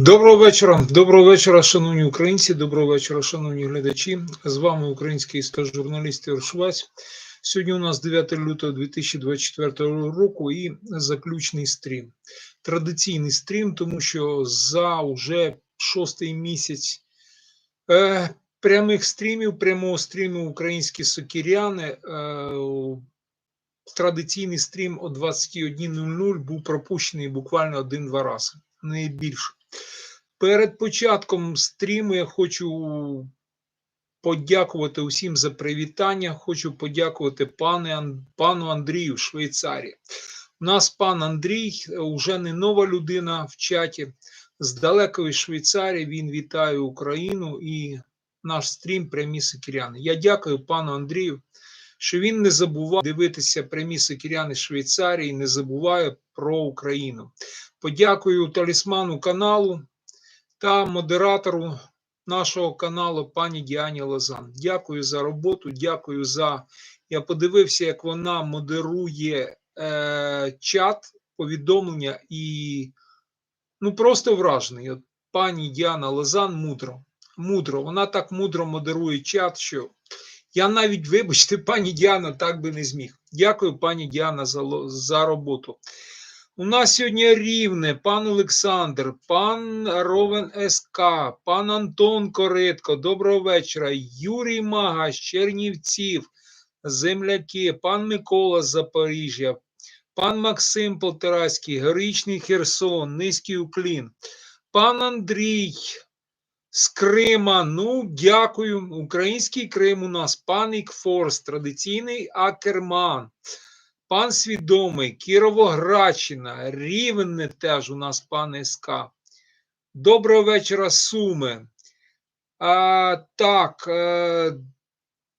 Доброго вечора, доброго вечора, шановні українці, доброго вечора, шановні глядачі. З вами український стаж-журналіст Ігор Швець. Сьогодні у нас 9 лютого 2024 року і заключний стрім. Традиційний стрім, тому що за уже шостий місяць е, прямих стрімів, прямого стріму українські сокіряни. Е, традиційний стрім о 21.00 був пропущений буквально один-два рази, не більше. Перед початком стріму я хочу подякувати усім за привітання. Хочу подякувати пане, пану Андрію в Швейцарії. У нас пан Андрій вже не нова людина в чаті. З далекої Швейцарії він вітає Україну і наш стрім прямі сокіряни. Я дякую пану Андрію, що він не забуває дивитися прямі сокіряни Швейцарії, не забуває про Україну. Подякую талісману каналу та модератору нашого каналу пані Діані Лозан. Дякую за роботу. Дякую за. Я подивився, як вона модерує е, чат, повідомлення і ну просто вражений. От Пані Діана Лозан мудро. Мудро. Вона так мудро модерує чат, що я навіть, вибачте, пані Діана так би не зміг. Дякую, пані Діана, за, за роботу. У нас сьогодні рівне, пан Олександр, пан Ровен СК, пан Антон Коритко, доброго вечора, Юрій Мага Чернівців, земляки, пан Микола з Запоріжжя, пан Максим Полтараський, Героїчний Херсон, Низький Уклін, пан Андрій з Крима. Ну, дякую. Український Крим у нас, пан Ікфорс, традиційний Акерман. Пан свідомий, Кіровоградщина, Рівне теж у нас пан СК. Доброго вечора, Суми. А, Так, е,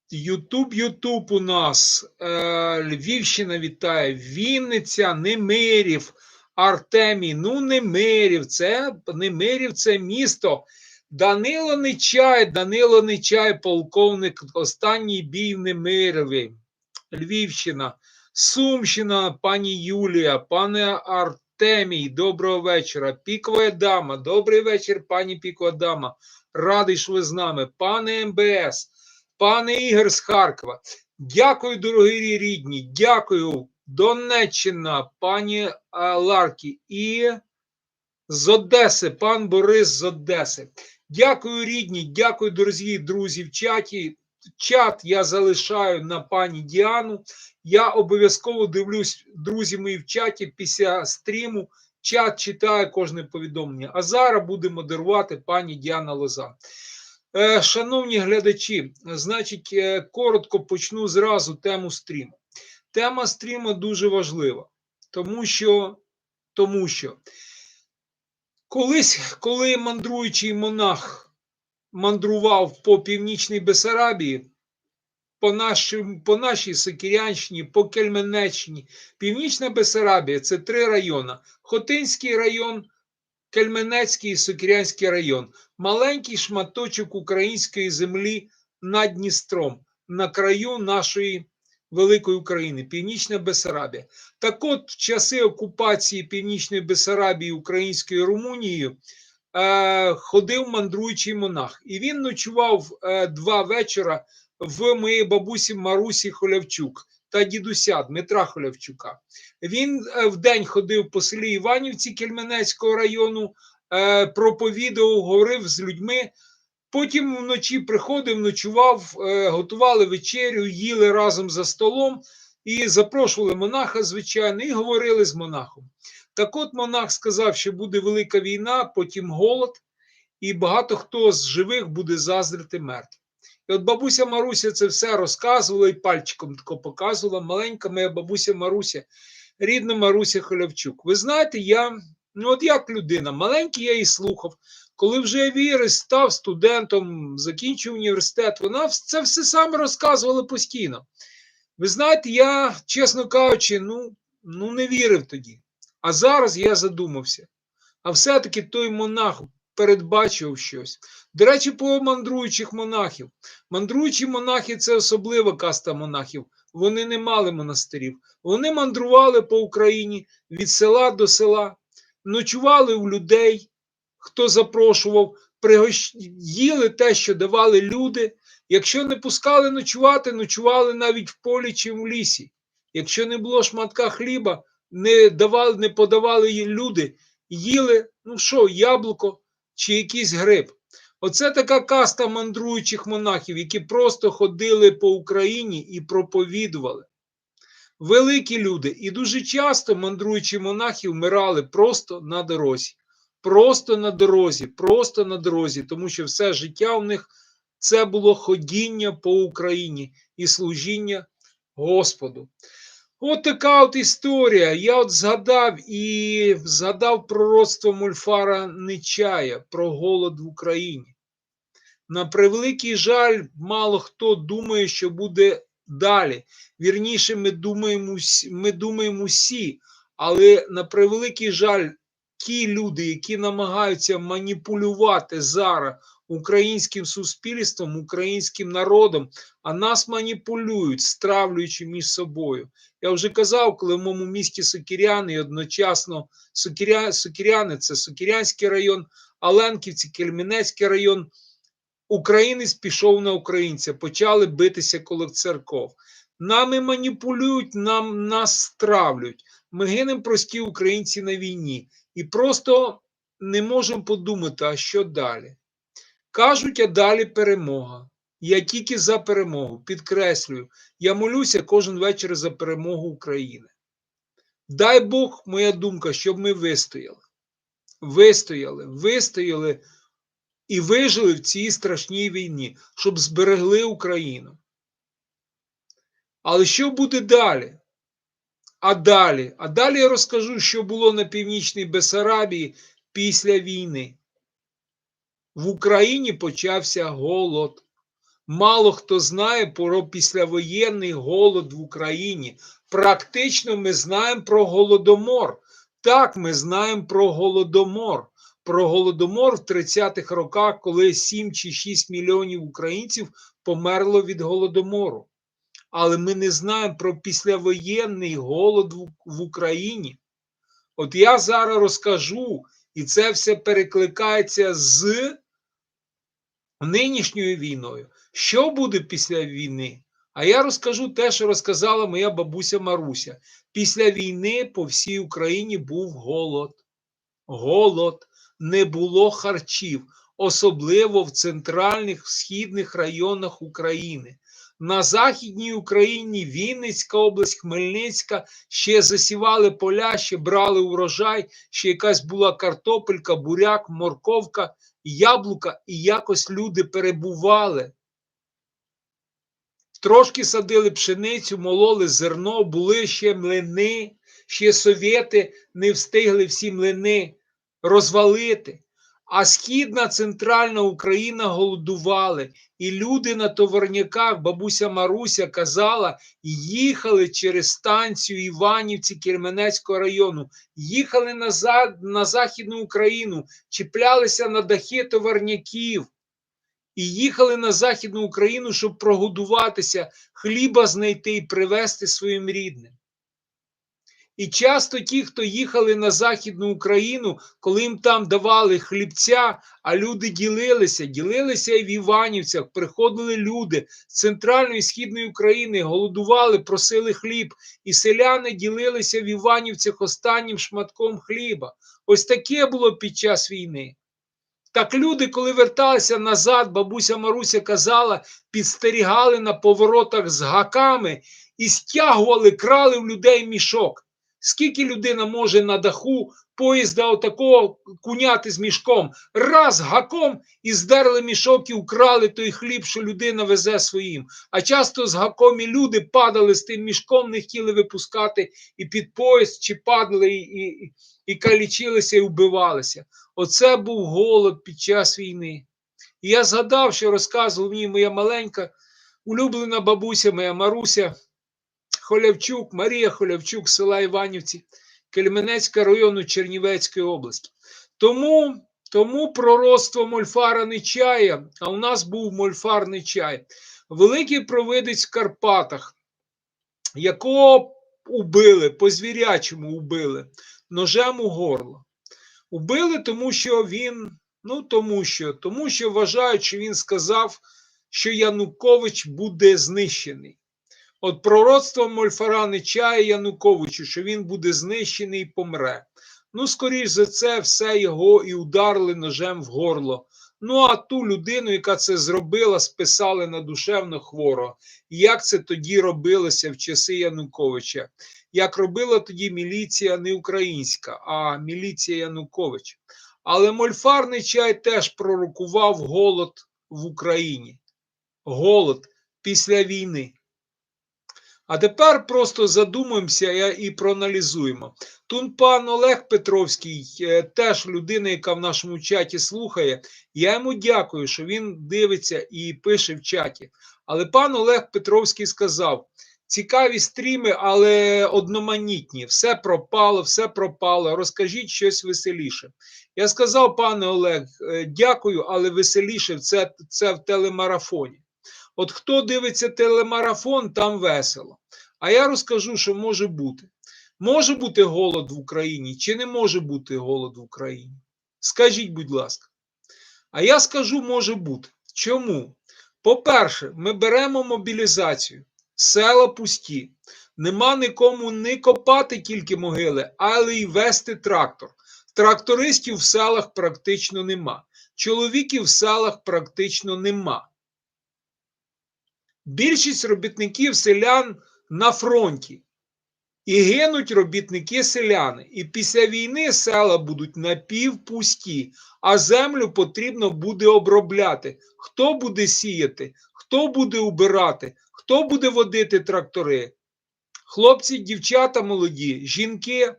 Ютуб, Ютуб у нас. Е, Львівщина вітає. Вінниця, Немирів, Артемій. Ну, Немирів, це Немирів це місто. Данило Нечай, Данило Нечай, полковник, останній бій в Немирові. Львівщина. Сумщина, пані Юлія, пане Артемій, доброго вечора. Пікова дама, добрий вечір, пані Пікова дама. Радий, що ви з нами. Пане МБС, пане Ігор з Харкова. Дякую, дорогі рідні. Дякую, Донеччина, пані Ларкі і з Одеси, пан Борис з Одеси. Дякую, рідні, дякую, дорогі друзі в чаті. Чат я залишаю на пані Діану. Я обов'язково дивлюсь, друзі мої в чаті після стріму. Чат читає кожне повідомлення. А зараз буде модерувати пані Діана Лозан. Е, шановні глядачі, значить, е, коротко почну зразу тему стріму. Тема стріму дуже важлива, тому що, тому що колись, коли мандруючий монах мандрував по північній Бесарабії, по нашій, по нашій Сокірянщині, по Кельменеччині. Північна Бесарабія це три райони: Хотинський район, Кельменецький і Сокірянський район. Маленький шматочок української землі над Дністром, на краю нашої великої України, Північна Бесарабія. Так от, в часи окупації Північної Бесарабії Українською Румунією. Е, ходив мандруючий монах, і він ночував е, два вечора в моїй бабусі Марусі Холявчук та дідуся Дмитра Холявчука. Він е, в день ходив по селі Іванівці Кельменецького району, проповідував, говорив з людьми. Потім вночі приходив, ночував, готували вечерю, їли разом за столом і запрошували монаха, звичайно, і говорили з монахом. Так от монах сказав, що буде велика війна, потім голод, і багато хто з живих буде заздрити мертвим. І от бабуся Маруся це все розказувала і пальчиком тако показувала. Маленька моя бабуся Маруся, рідна Маруся Холявчук. Ви знаєте, я, ну от як людина, маленький я її слухав. Коли вже віриш, став студентом, закінчив університет, вона це все саме розказувала постійно. Ви знаєте, я, чесно кажучи, ну, ну не вірив тоді. А зараз я задумався. А все-таки той монах передбачив щось. До речі, по мандруючих монахів. Мандруючі монахи це особлива каста монахів. Вони не мали монастирів. Вони мандрували по Україні від села до села, ночували у людей, хто запрошував, пригощ... їли те, що давали люди. Якщо не пускали ночувати, ночували навіть в полі чи в лісі. Якщо не було шматка хліба, не давали, не подавали їй люди, їли, ну що, яблуко чи якийсь гриб. Оце така каста мандруючих монахів, які просто ходили по Україні і проповідували. Великі люди, і дуже часто мандруючі монахи вмирали просто на дорозі. Просто на дорозі, просто на дорозі, тому що все життя у них це було ходіння по Україні і служіння Господу. От така от історія. Я от згадав і згадав пророцтво Мульфара Нечая про голод в Україні. На превеликий жаль, мало хто думає, що буде далі. Вірніше, ми думаємо, ми думаємо всі, але на превеликий жаль, ті люди, які намагаються маніпулювати зараз українським суспільством, українським народом, а нас маніпулюють, стравлюючи між собою. Я вже казав, коли в моєму місті Сокіряни одночасно Сокіря... Сокіряни це Сокірянський район, Аленківці, Кельменецький район. Українець пішов на українця, почали битися коло церков. Нами маніпулюють, нам нас стравлюють. Ми гинемо прості українці на війні і просто не можемо подумати, а що далі. Кажуть, а далі перемога. Я тільки за перемогу, підкреслюю, я молюся кожен вечір за перемогу України. Дай Бог, моя думка, щоб ми вистояли. Вистояли, вистояли і вижили в цій страшній війні, щоб зберегли Україну. Але що буде далі? А далі? А далі я розкажу, що було на північній Бесарабії після війни. В Україні почався голод. Мало хто знає про післявоєнний голод в Україні. Практично ми знаємо про голодомор. Так, ми знаємо про голодомор. Про голодомор в 30-х роках, коли 7 чи 6 мільйонів українців померло від голодомору. Але ми не знаємо про післявоєнний голод в, Україні. От я зараз розкажу, і це все перекликається з нинішньою війною. Що буде після війни? А я розкажу те, що розказала моя бабуся Маруся. Після війни по всій Україні був голод. Голод, не було харчів, особливо в центральних східних районах України. На Західній Україні, Вінницька область, Хмельницька ще засівали поля, ще брали урожай, ще якась була картопелька, буряк, морковка, яблука, і якось люди перебували. Трошки садили пшеницю, мололи зерно, були ще млини, ще совєти не встигли всі млини розвалити. А східна центральна Україна голодували, і люди на товарняках, бабуся Маруся казала, їхали через станцію Іванівці Кірменецького району, їхали назад на Західну Україну, чіплялися на дахи товарняків. І їхали на Західну Україну, щоб прогодуватися, хліба знайти і привезти своїм рідним. І часто ті, хто їхали на Західну Україну, коли їм там давали хлібця, а люди ділилися, ділилися і в Іванівцях, приходили люди з центральної і східної України, голодували, просили хліб, і селяни ділилися в Іванівцях останнім шматком хліба. Ось таке було під час війни. Так люди, коли верталися назад, бабуся Маруся казала, підстерігали на поворотах з гаками і стягували, крали в людей мішок. Скільки людина може на даху поїзда отакого куняти з мішком? Раз гаком і здерли мішок і украли той хліб, що людина везе своїм. А часто з гаком і люди падали з тим мішком, не хотіли випускати і під поїзд, чи падали, і, і, і калічилися, і вбивалися. Оце був голод під час війни. І я згадав, що розказувала мені моя маленька улюблена бабуся, моя Маруся. Холявчук, Марія Холявчук села Іванівці, Кельменецького району Чернівецької області. Тому, тому пророцтво Мольфара Нечая, а у нас був Мольфар Нечай, великий провидець в Карпатах, якого убили, по звірячому убили, ножем у горло. Убили, тому що він, ну тому що, тому що вважають, що він сказав, що Янукович буде знищений. От пророцтво Мольфара не Януковичу, що він буде знищений і помре. Ну, скоріш за це, все його і ударили ножем в горло. Ну, а ту людину, яка це зробила, списали на душевно хворо. Як це тоді робилося в часи Януковича? Як робила тоді міліція не українська, а міліція Януковича. Але Мольфарний чай теж пророкував голод в Україні. Голод після війни. А тепер просто задумаємося і проаналізуємо. Тут пан Олег Петровський, е, теж людина, яка в нашому чаті слухає. Я йому дякую, що він дивиться і пише в чаті. Але пан Олег Петровський сказав: цікаві стріми, але одноманітні. Все пропало, все пропало. Розкажіть щось веселіше. Я сказав, пане Олег, е, дякую, але веселіше це, це в телемарафоні. От хто дивиться телемарафон, там весело. А я розкажу, що може бути. Може бути голод в Україні чи не може бути голод в Україні? Скажіть, будь ласка. А я скажу, може бути. Чому? По-перше, ми беремо мобілізацію, села пусті, нема нікому не копати тільки могили, але й вести трактор. Трактористів в селах практично нема. Чоловіків в селах практично нема. Більшість робітників селян на фронті. І гинуть робітники селяни. І після війни села будуть напівпусті, а землю потрібно буде обробляти. Хто буде сіяти, хто буде убирати, хто буде водити трактори? Хлопці, дівчата молоді, жінки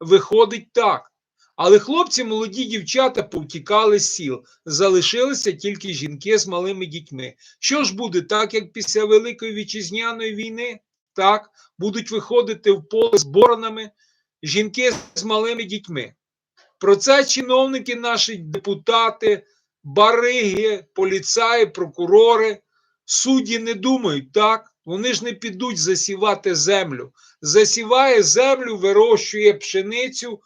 виходить так. Але хлопці, молоді дівчата повтікали з сіл, залишилися тільки жінки з малими дітьми. Що ж буде так, як після Великої вітчизняної війни? Так, будуть виходити в поле з боронами жінки з малими дітьми. Про це чиновники, наші депутати, бариги, поліцаї, прокурори, судді не думають, так? Вони ж не підуть засівати землю. Засіває землю, вирощує пшеницю,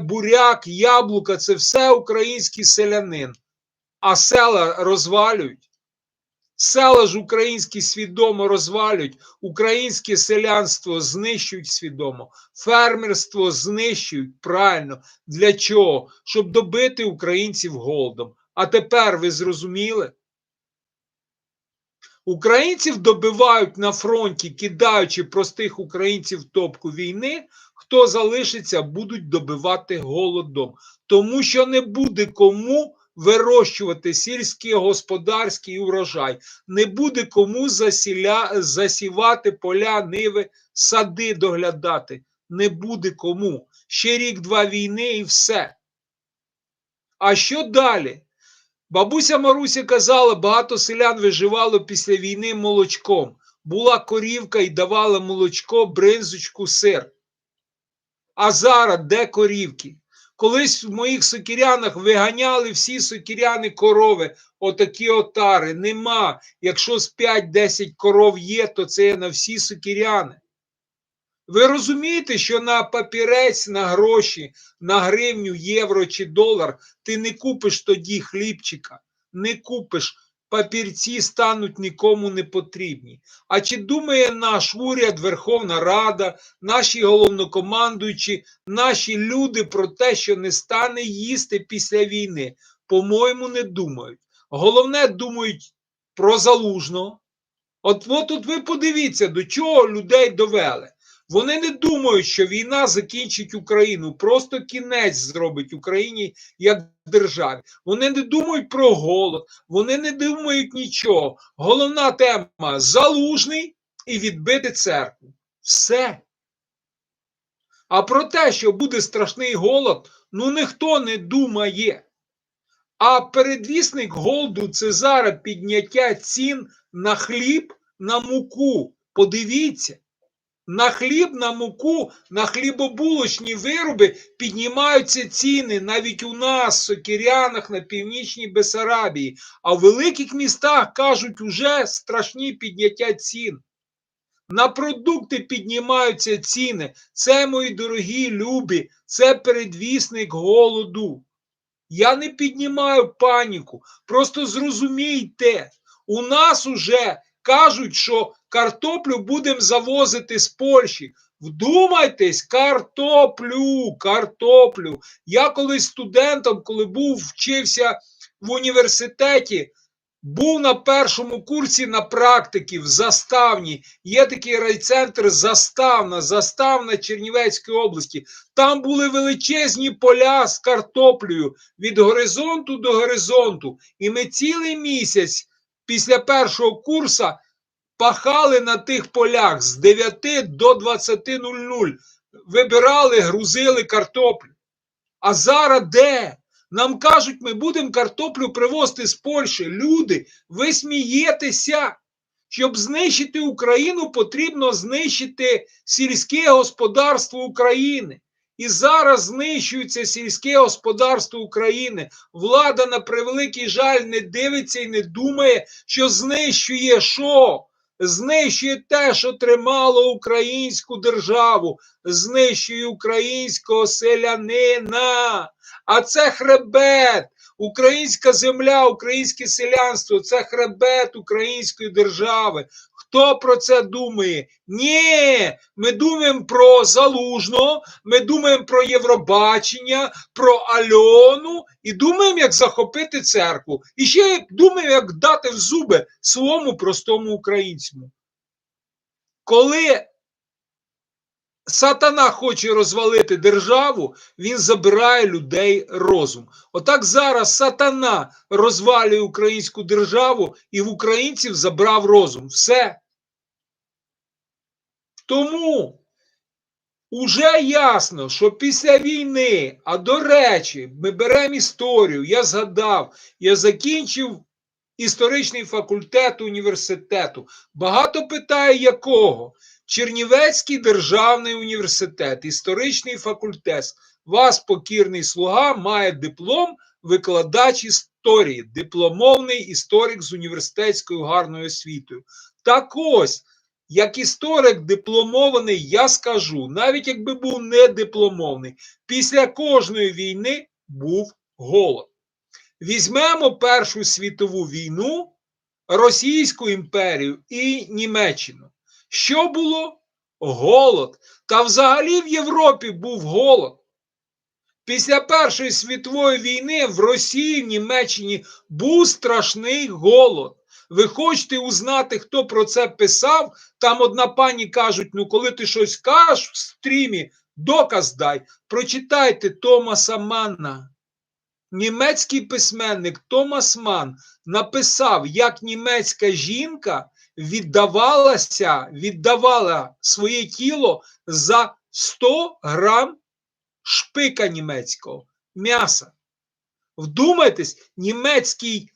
буряк, яблука це все український селянин. А села розвалюють. Села ж українські свідомо розвалюють, українське селянство знищують свідомо, фермерство знищують правильно. Для чого? Щоб добити українців голодом. А тепер ви зрозуміли? Українців добивають на фронті, кидаючи простих українців в топку війни. Хто залишиться, будуть добивати голодом, тому що не буде кому вирощувати сільський господарський урожай, не буде кому засіля, засівати поля, ниви, сади доглядати. Не буде кому. Ще рік-два війни і все. А що далі? Бабуся Маруся казала, багато селян виживало після війни молочком. Була корівка і давала молочко, бринзочку, сир. А зараз де корівки? Колись в моїх сокірянах виганяли всі сокіряни корови, отакі отари. Нема. Якщо з 5-10 коров є, то це на всі сокіряни. Ви розумієте, що на папірець, на гроші, на гривню, євро чи долар ти не купиш тоді хлібчика, не купиш, папірці стануть нікому не потрібні. А чи думає наш уряд, Верховна Рада, наші головнокомандуючі, наші люди про те, що не стане їсти після війни? По-моєму, не думають. Головне, думають про залужного. От, от тут ви подивіться, до чого людей довели. Вони не думають, що війна закінчить Україну, просто кінець зробить Україні як державі. Вони не думають про голод, вони не думають нічого. Головна тема залужний і відбити церкву. Все. А про те, що буде страшний голод, ну ніхто не думає. А передвісник голоду це зараз підняття цін на хліб, на муку. Подивіться. На хліб, на муку, на хлібобулочні вироби піднімаються ціни навіть у нас, Сокірянах, на північній Бесарабії. А в великих містах кажуть, уже страшні підняття цін. На продукти піднімаються ціни. Це, мої дорогі любі, це передвісник голоду. Я не піднімаю паніку. Просто зрозумійте, у нас уже кажуть, що картоплю будемо завозити з Польщі. Вдумайтесь, картоплю, картоплю. Я колись студентом, коли був, вчився в університеті, був на першому курсі на практики в Заставні. Є такий райцентр Заставна, Заставна Чернівецької області. Там були величезні поля з картоплею від горизонту до горизонту. І ми цілий місяць після першого курсу пахали на тих полях з 9 до 20.00. Вибирали, грузили картоплю. А зараз де? Нам кажуть, ми будемо картоплю привозити з Польщі. Люди, ви смієтеся. Щоб знищити Україну, потрібно знищити сільське господарство України. І зараз знищується сільське господарство України. Влада, на превеликий жаль, не дивиться і не думає, що знищує що? Знищує те, що тримало українську державу, знищує українського селянина. А це хребет. Українська земля, українське селянство це хребет української держави. Хто про це думає? Ні, ми думаємо про Залужного, ми думаємо про Євробачення, про Альону і думаємо, як захопити церкву. І ще думаємо, як дати в зуби своєму простому українцю. Коли Сатана хоче розвалити державу, він забирає людей розум. Отак зараз сатана розвалює українську державу і в українців забрав розум. Все. Тому уже ясно, що після війни, а до речі, ми беремо історію, я згадав, я закінчив історичний факультет університету. Багато питає, якого? Чернівецький державний університет, історичний факультет. Вас, покірний слуга, має диплом викладач історії, дипломовний історик з університетською гарною освітою. Так ось, як історик дипломований, я скажу, навіть якби був не дипломований, після кожної війни був голод. Візьмемо Першу світову війну, Російську імперію і Німеччину. Що було? Голод. Та взагалі в Європі був голод. Після Першої світової війни в Росії, в Німеччині був страшний голод. Ви хочете узнати, хто про це писав? Там одна пані кажуть: ну, коли ти щось кажеш в стрімі, доказ дай. Прочитайте Томаса Манна. Німецький письменник Томас Ман написав, як німецька жінка віддавалася, віддавала своє тіло за 100 грам шпика німецького м'яса. Вдумайтесь, німецький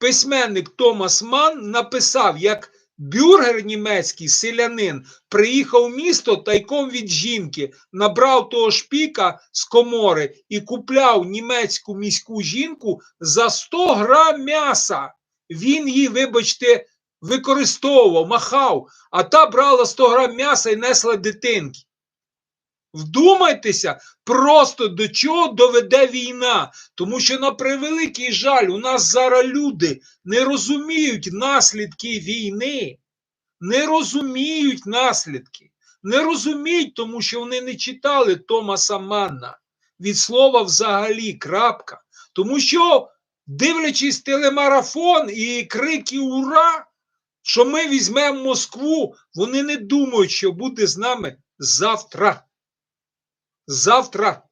письменник Томас Ман написав, як бюргер німецький селянин приїхав в місто тайком від жінки, набрав того шпіка з комори і купляв німецьку міську жінку за 100 грам м'яса. Він її, вибачте, використовував, махав, а та брала 100 грам м'яса і несла дитинки. Вдумайтеся, просто до чого доведе війна. Тому що, на превеликий жаль, у нас зараз люди не розуміють наслідки війни, не розуміють наслідки, не розуміють, тому що вони не читали Томаса Манна від слова взагалі. крапка. Тому що, дивлячись телемарафон і крики Ура! що ми візьмемо Москву, вони не думають, що буде з нами завтра. Завтра.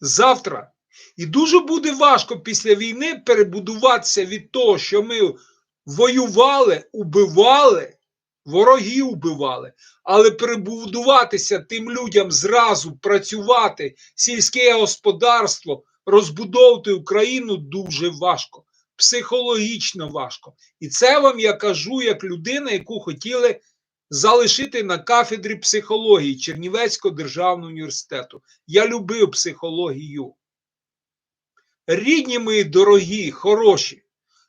Завтра. І дуже буде важко після війни перебудуватися від того, що ми воювали, убивали, вороги убивали, але перебудуватися тим людям зразу працювати, сільське господарство, розбудовувати Україну дуже важко психологічно важко. І це вам я кажу як людина, яку хотіли залишити на кафедрі психології Чернівецького державного університету. Я любив психологію. Рідні мої дорогі, хороші,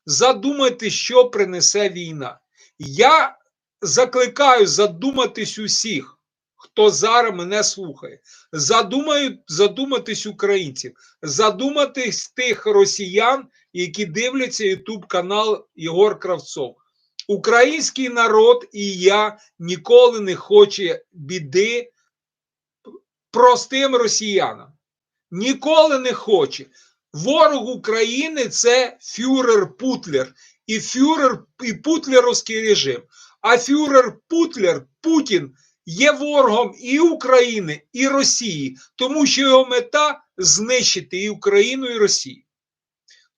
задумайте, що принесе війна. Я закликаю задуматись усіх, хто зараз мене слухає. Задумаю, задуматись українців, задуматись тих росіян, які дивляться Ютуб канал Єгор Кравцов. Український народ і я ніколи не хоче біди простим росіянам. Ніколи не хоче. Ворог України це фюрер Путлер і фюрер і путлеровський режим. А фюрер Путлер Путін є ворогом і України, і Росії, тому що його мета знищити і Україну, і Росію.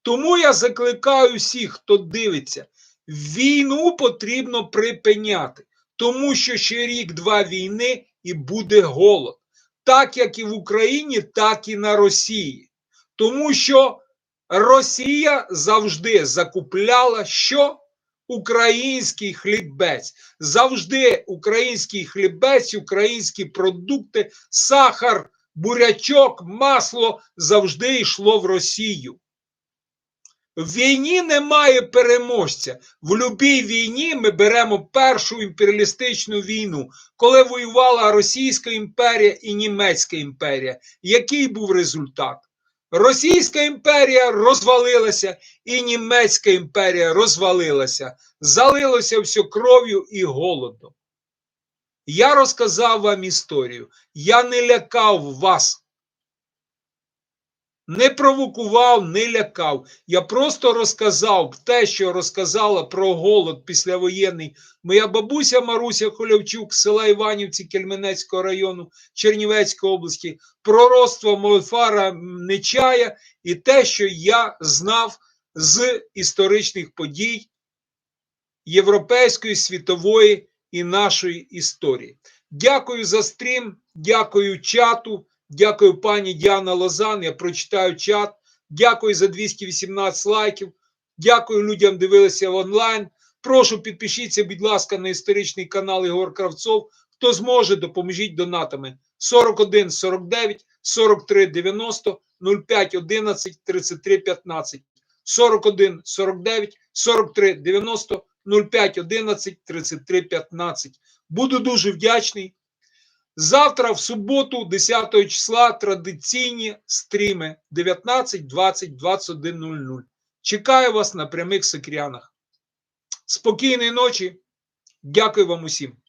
Тому я закликаю всіх, хто дивиться, війну потрібно припиняти, тому що ще рік-два війни і буде голод. Так як і в Україні, так і на Росії. Тому що Росія завжди закупляла що? Український хлібець. Завжди український хлібець, українські продукти, сахар, бурячок, масло завжди йшло в Росію. В війні немає переможця. В будь-якій війні ми беремо першу імперіалістичну війну, коли воювала Російська імперія і Німецька імперія. Який був результат? Російська імперія розвалилася, і Німецька імперія розвалилася, залилося все кров'ю і голодом. Я розказав вам історію. Я не лякав вас. Не провокував, не лякав. Я просто розказав те, що розказала про голод післявоєнний моя бабуся Маруся Холявчук села Іванівці Кельменецького району Чернівецької області, пророцтво Молфара Нечая і те, що я знав з історичних подій європейської, світової і нашої історії. Дякую за стрім, дякую чату. Дякую пані Діана Лозан. Я прочитаю чат. Дякую за 218 лайків. Дякую людям, дивилися онлайн. Прошу підпишіться, будь ласка, на історичний канал Ігор Кравцов. Хто зможе, допоможіть донатами 41 49 43 90 05 11 33 15. 41 49 43 90 05 11 33 15. Буду дуже вдячний. Завтра, в суботу, 10 числа, традиційні стріми 19, 20, 21.00. Чекаю вас на прямих секрянах. Спокійної ночі. Дякую вам усім.